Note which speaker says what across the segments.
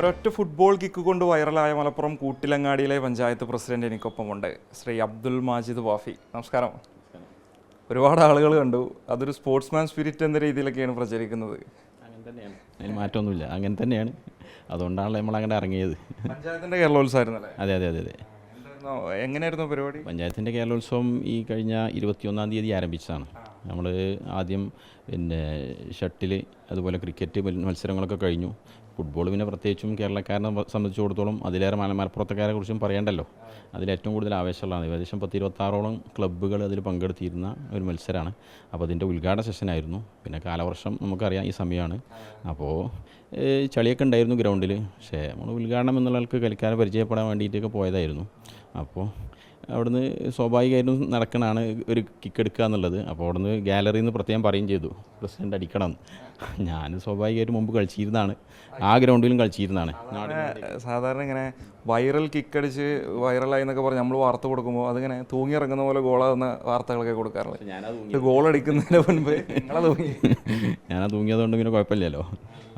Speaker 1: ഒരൊറ്റ football kick കൊണ്ട് വൈറലായ മലപ്പുറം കൂട്ടിലങ്ങാടിയിലെ പഞ്ചായത്ത് പ്രസിഡന്റ് എനിക്കൊപ്പമുണ്ട്. ശ്രീ അബ്ദുൽ മാജിദ് വാഫി. നമസ്കാരം. ഒരുപാട് ആളുകൾ കണ്ടു. അതൊരു സ്പോർട്സ്മാൻ സ്പിരിറ്റ് എന്ന രീതിയിലൊക്കെയാണ് പ്രചരിക്കുന്നത്.
Speaker 2: അങ്ങനെ തന്നെയാണ്. അതിന് മാറ്റമൊന്നുമില്ല. അങ്ങനെ തന്നെയാണ്. അതുകൊണ്ടാണല്ലോ നമ്മൾ അങ്ങനെ ഇറങ്ങിയത്.
Speaker 1: പഞ്ചായത്തിന്റെ കേരളോത്സവമായിരുന്നല്ലേ
Speaker 2: അതെ അതെ അതെ അതെ.
Speaker 1: എങ്ങനെയായിരുന്നു പരിപാടി?
Speaker 2: പഞ്ചായത്തിന്റെ കേരളോത്സവം ഈ കഴിഞ്ഞ ഇരുപത്തിയൊന്നാം തീയതി ആരംഭിച്ചതാണ്. നമ്മൾ ആദ്യം പിന്നെ ഷട്ടിൽ അതുപോലെ ക്രിക്കറ്റ് മത്സരങ്ങളൊക്കെ കഴിഞ്ഞു. ഫുട്ബോൾ പിന്നെ പ്രത്യേകിച്ചും കേരളക്കാരനെ സംബന്ധിച്ചിടത്തോളം അതിലേറെ മല മലപ്പുറത്തുകാരെ കുറിച്ചും പറയണ്ടല്ലോ. അതിലേറ്റവും കൂടുതൽ ആവേശമുള്ളതാണ്. ഏകദേശം പത്ത് ഇരുപത്താറോളം ക്ലബ്ബുകൾ അതിൽ പങ്കെടുത്തിരുന്ന ഒരു മത്സരമാണ്. അപ്പോൾ അതിന്റെ ഉദ്ഘാടന സെഷനായിരുന്നു. പിന്നെ കാലവർഷം നമുക്കറിയാം ഈ സമയമാണ്. അപ്പോൾ ചളിയൊക്കെ ഉണ്ടായിരുന്നു ഗ്രൗണ്ടിൽ. പക്ഷേ നമ്മൾ ഉദ്ഘാടനം എന്നുള്ള ആൾക്ക് കളിക്കാരെ പരിചയപ്പെടാൻ വേണ്ടിയിട്ടൊക്കെ പോയതായിരുന്നു. അപ്പോൾ അവിടുന്ന് സ്വാഭാവികമായിട്ടും നടക്കണതാണ് ഒരു കിക്ക് എടുക്കുക എന്നുള്ളത്. അപ്പോൾ അവിടുന്ന് ഗാലറിയിൽ നിന്ന് പ്രത്യേകം പറയും ചെയ്തു. പ്രസിഡന്റ് അടിക്കണം. ഞാൻ സ്വാഭാവികമായിട്ടും മുമ്പ് കളിച്ചിരുന്നതാണ്. ആ ഗ്രൗണ്ടിലും കളിച്ചിരുന്നതാണ്.
Speaker 1: സാധാരണ ഇങ്ങനെ വൈറൽ കിക്ക് അടിച്ച് വൈറലായി എന്നൊക്കെ പറഞ്ഞ് നമ്മൾ വാർത്ത കൊടുക്കുമ്പോൾ അതിങ്ങനെ തൂങ്ങിയിറങ്ങുന്ന പോലെ ഗോളാകുന്ന വാർത്തകളൊക്കെ കൊടുക്കാറുള്ളത്. ഗോൾ അടിക്കുന്നതിന് മുൻപ് നിങ്ങളെ തൂങ്ങി.
Speaker 2: ഞാൻ തൂങ്ങിയതുകൊണ്ട് പിന്നെ കുഴപ്പമില്ലല്ലോ.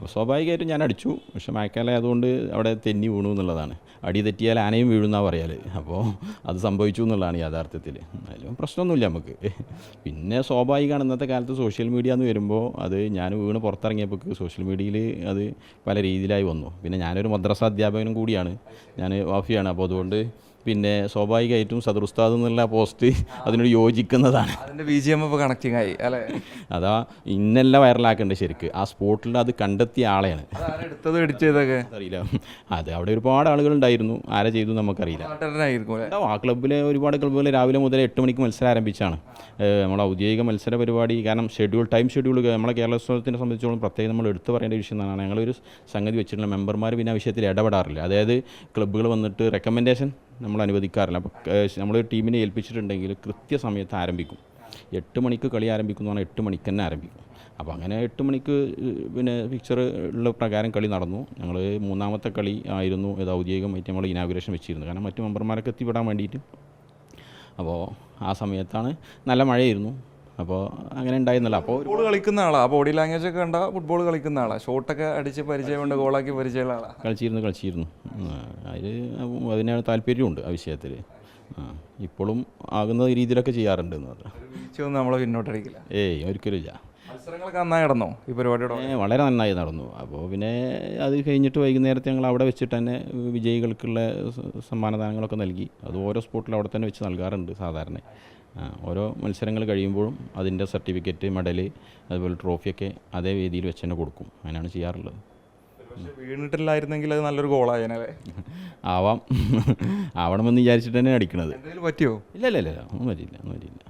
Speaker 2: സ്വാഭാവികമായിട്ടും ഞാൻ അടിച്ചു. പക്ഷെ മഴക്കാലം ആയതുകൊണ്ട് അവിടെ തെന്നി വീണു എന്നുള്ളതാണ്. അടി തെറ്റിയാൽ ആനയും വീഴുന്നാ പറയാൽ അപ്പോൾ അത് സംഭവിച്ചു എന്നുള്ളതാണ് യാഥാർത്ഥ്യത്തിൽ. എന്നാലും പ്രശ്നമൊന്നുമില്ല നമുക്ക്. പിന്നെ സ്വാഭാവികമാണ് ഇന്നത്തെ കാലത്ത് സോഷ്യൽ മീഡിയ എന്ന് വരുമ്പോൾ അത് ഞാൻ വീണ് പുറത്തിറങ്ങിയപ്പോൾ സോഷ്യൽ മീഡിയയിൽ അത് പല രീതിയിലായി വന്നു. പിന്നെ ഞാനൊരു മദ്രസ അധ്യാപകനും കൂടിയാണ്. ഞാൻ വാഫിയാണ് അപ്പോൾ അതുകൊണ്ട് പിന്നെ സ്വാഭാവികമായിട്ടും സദർ ഉസ്താദ് എന്നുള്ള പോസ്റ്റ് അതിനോട് യോജിക്കുന്നതാണ്.
Speaker 1: അതിന്റെ ബി ജി എം ഇപ്പോൾ കണക്റ്റിംഗ് ആയി അല്ലേ?
Speaker 2: അതാ ഇന്നല്ല വൈറലാക്കേണ്ടത് ശരിക്ക്. ആ സ്പോട്ടിൽ അത് കണ്ടെത്തിയ ആളെയാണ്.
Speaker 1: എടുത്തത് എഡിറ്റ് ചെയ്തൊക്കെ
Speaker 2: അറിയില്ല അത് അവിടെ ഒരുപാട് ആളുകൾ ഉണ്ടായിരുന്നു ആരെ ചെയ്തു നമുക്കറിയില്ല. ആ ക്ലബ്ബിലെ ഒരുപാട് ക്ലബ്ബുകൾ രാവിലെ മുതൽ എട്ട് മണിക്ക് മത്സരം ആരംഭിച്ചാണ് നമ്മുടെ ഔദ്യോഗിക മത്സര പരിപാടി കാരണം ഷെഡ്യൂൾ ടൈം ഷെഡ്യൂൾ നമ്മളെ കേരളോത്സവത്തിനെ സംബന്ധിച്ചോളം പ്രത്യേകം നമ്മൾ എടുത്തു പറയേണ്ട വിഷയം എന്നാണ്. ഞങ്ങളൊരു സംഗതി വെച്ചിട്ടുള്ള മെമ്പർമാർ പിന്നെ ആ വിഷയത്തിൽ ഇടപെടാറില്ല. അതായത് ക്ലബ്ബുകൾ വന്നിട്ട് റെക്കമെൻഡേഷൻ നമ്മൾ അനുവദിക്കാറില്ല. അപ്പോൾ നമ്മൾ ടീമിനെ ഏൽപ്പിച്ചിട്ടുണ്ടെങ്കിൽ കൃത്യസമയത്ത് ആരംഭിക്കും. എട്ട് മണിക്ക് കളി ആരംഭിക്കുന്നു പറഞ്ഞാൽ എട്ട് മണിക്ക് തന്നെ ആരംഭിക്കും. അപ്പോൾ അങ്ങനെ എട്ട് മണിക്ക് പിന്നെ പിക്ചർ ഉള്ള പ്രകാരം കളി നടന്നു. ഞങ്ങൾ മൂന്നാമത്തെ കളി ആയിരുന്നു. ഇത് ഔദ്യോഗികമായിട്ട് നമ്മൾ ഇനാഗുറേഷൻ വെച്ചിരുന്നത്. കാരണം മറ്റു മെമ്പർമാരൊക്കെ എത്തിപ്പെടാൻ വേണ്ടിയിട്ട്. അപ്പോൾ ആ സമയത്താണ് നല്ല മഴയായിരുന്നു. അപ്പോൾ അങ്ങനെ ഉണ്ടായിരുന്നില്ല. അപ്പോൾ
Speaker 1: ഫുട്ബോൾ കളിക്കുന്ന ആളാ. ബോഡി ലാംഗ്വേജ് ഒക്കെ കണ്ട ഫുട്ബോൾ കളിക്കുന്ന ആളാ. ഷോട്ടൊക്കെ അടിച്ച് പരിചയമുണ്ട് ഗോളാക്കി പരിചയമുള്ള ആളാ.
Speaker 2: കളിച്ചിരുന്നു കളിച്ചിരുന്നു. അതിൽ അതിനാണ് താല്പര്യമുണ്ട് ആ വിഷയത്തിൽ ഇപ്പോഴും ആകുന്ന രീതിയിലൊക്കെ ചെയ്യാറുണ്ട് എന്ന്
Speaker 1: വീഴ്ചയൊന്നും നമ്മളെ പിന്നോട്ടടിക്കില്ല
Speaker 2: ഏയ് ഒരിക്കലും ഇല്ല.
Speaker 1: മത്സരങ്ങളൊക്കെ നന്നായി നടന്നോ? ഈ പരിപാടിയുടെ
Speaker 2: വളരെ നന്നായി നടന്നു. അപ്പോൾ പിന്നെ അത് കഴിഞ്ഞിട്ട് വൈകുന്നേരത്തെ ഞങ്ങൾ അവിടെ വെച്ചിട്ട് തന്നെ വിജയികൾക്കുള്ള സമ്മാനദാനങ്ങളൊക്കെ നൽകി. അത് ഓരോ സ്പോട്ടിലും അവിടെ തന്നെ വെച്ച് നൽകാറുണ്ട് സാധാരണ. ഓരോ മത്സരങ്ങൾ കഴിയുമ്പോഴും അതിന്റെ സർട്ടിഫിക്കറ്റ് മെഡൽ അതുപോലെ ട്രോഫിയൊക്കെ അതേ വേദിയിൽ വെച്ച് തന്നെ കൊടുക്കും. അങ്ങനെയാണ് ചെയ്യാറുള്ളത്.
Speaker 1: വീണിട്ടില്ലായിരുന്നെങ്കിൽ അത് നല്ലൊരു ഗോളായനല്ലേ
Speaker 2: ആവാം. ആവണമെന്ന് വിചാരിച്ചിട്ട് തന്നെ അടിക്കണത്
Speaker 1: പറ്റിയോ?
Speaker 2: ഇല്ല ഇല്ല ഇല്ല. ഒന്നും പറ്റില്ല ഒന്നും പറ്റില്ല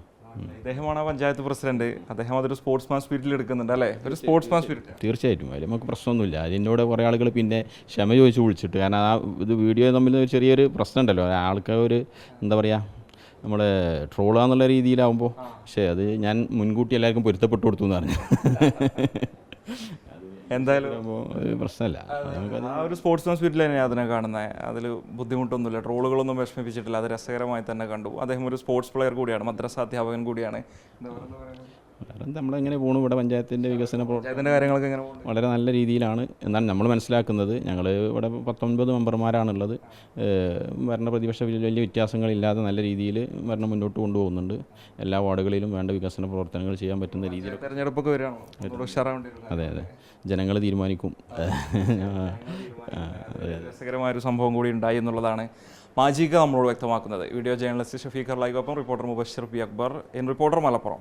Speaker 1: അദ്ദേഹമാണ് ആ പഞ്ചായത്ത് പ്രസിഡന്റ്. അദ്ദേഹം അതൊരു സ്പോർട്സ്മാൻ സ്പിരിറ്റിൽ എടുക്കുന്നുണ്ട് അല്ലേ? ഒരു സ്പോർട്സ്മാൻ സ്പിരിറ്റ്.
Speaker 2: തീർച്ചയായിട്ടും. അതിൽ നമുക്ക് പ്രശ്നമൊന്നുമില്ല. അതിനോട് കുറേ ആളുകൾ പിന്നെ ക്ഷമ ചോദിച്ച് വിളിച്ചിട്ട്. കാരണം ആ ഇത് വീഡിയോ തമ്മിൽ ചെറിയൊരു പ്രശ്നമുണ്ടല്ലോ. ആൾക്ക് ഒരു എന്താ പറയുക നമ്മുടെ ട്രോളാന്നുള്ള രീതിയിലാവുമ്പോൾ പക്ഷേ അത് ഞാൻ മുൻകൂട്ടി എല്ലാവർക്കും പൊരുത്തപ്പെട്ടു കൊടുത്തു എന്ന് പറഞ്ഞു.
Speaker 1: എന്തായാലും
Speaker 2: പ്രശ്നമല്ല.
Speaker 1: ആ ഒരു സ്പോർട്സ്മാൻ സ്പിരിറ്റിൽ തന്നെയാണ് അതിനെ കാണുന്നത് അതിൽ ബുദ്ധിമുട്ടൊന്നുമില്ല. ട്രോളുകളൊന്നും വിഷമിപ്പിച്ചിട്ടില്ല. അത് രസകരമായി തന്നെ കണ്ടു. അദ്ദേഹം ഒരു സ്പോർട്സ് പ്ലെയർ കൂടിയാണ് മദ്രസ അധ്യാപകൻ കൂടിയാണ്?
Speaker 2: വേറെ നമ്മളെങ്ങനെ പോണു ഇവിടെ പഞ്ചായത്തിന്റെ വികസന
Speaker 1: പ്രവർത്തനത്തിന്റെ കാര്യങ്ങളൊക്കെ എങ്ങനെ പോകുന്നു
Speaker 2: വളരെ നല്ല രീതിയിലാണ് എന്നാണ് നമ്മൾ മനസ്സിലാക്കുന്നത്. ഞങ്ങൾ ഇവിടെ പത്തൊൻപത് മെമ്പർമാരാണുള്ളത്. ഏഹ് ഭരണ പ്രതിപക്ഷ വലിയ വലിയ വ്യത്യാസങ്ങളില്ലാതെ നല്ല രീതിയിൽ ഭരണം മുന്നോട്ട് കൊണ്ടുപോകുന്നുണ്ട്. എല്ലാ വാർഡുകളിലും വേണ്ട വികസന പ്രവർത്തനങ്ങൾ ചെയ്യാൻ പറ്റുന്ന രീതിയിൽ.
Speaker 1: തെരഞ്ഞെടുപ്പൊക്കെ വരികയാണോ? ഒന്നുകൂടെ ഉഷാറാവേണ്ടി
Speaker 2: അതെ അതെ. ജനങ്ങൾ തീരുമാനിക്കും. ആ, അതെ
Speaker 1: രസകരമായൊരു സംഭവം കൂടി ഉണ്ടായി എന്നുള്ളതാണ് മാജിക നമ്മളോട് വ്യക്തമാക്കുന്നത്. വീഡിയോ ജേർണലിസ്റ്റ് ഷഫീഖർ ലൈഗൊപ്പം reporter Mubashir P Akbar N reporter Malappuram.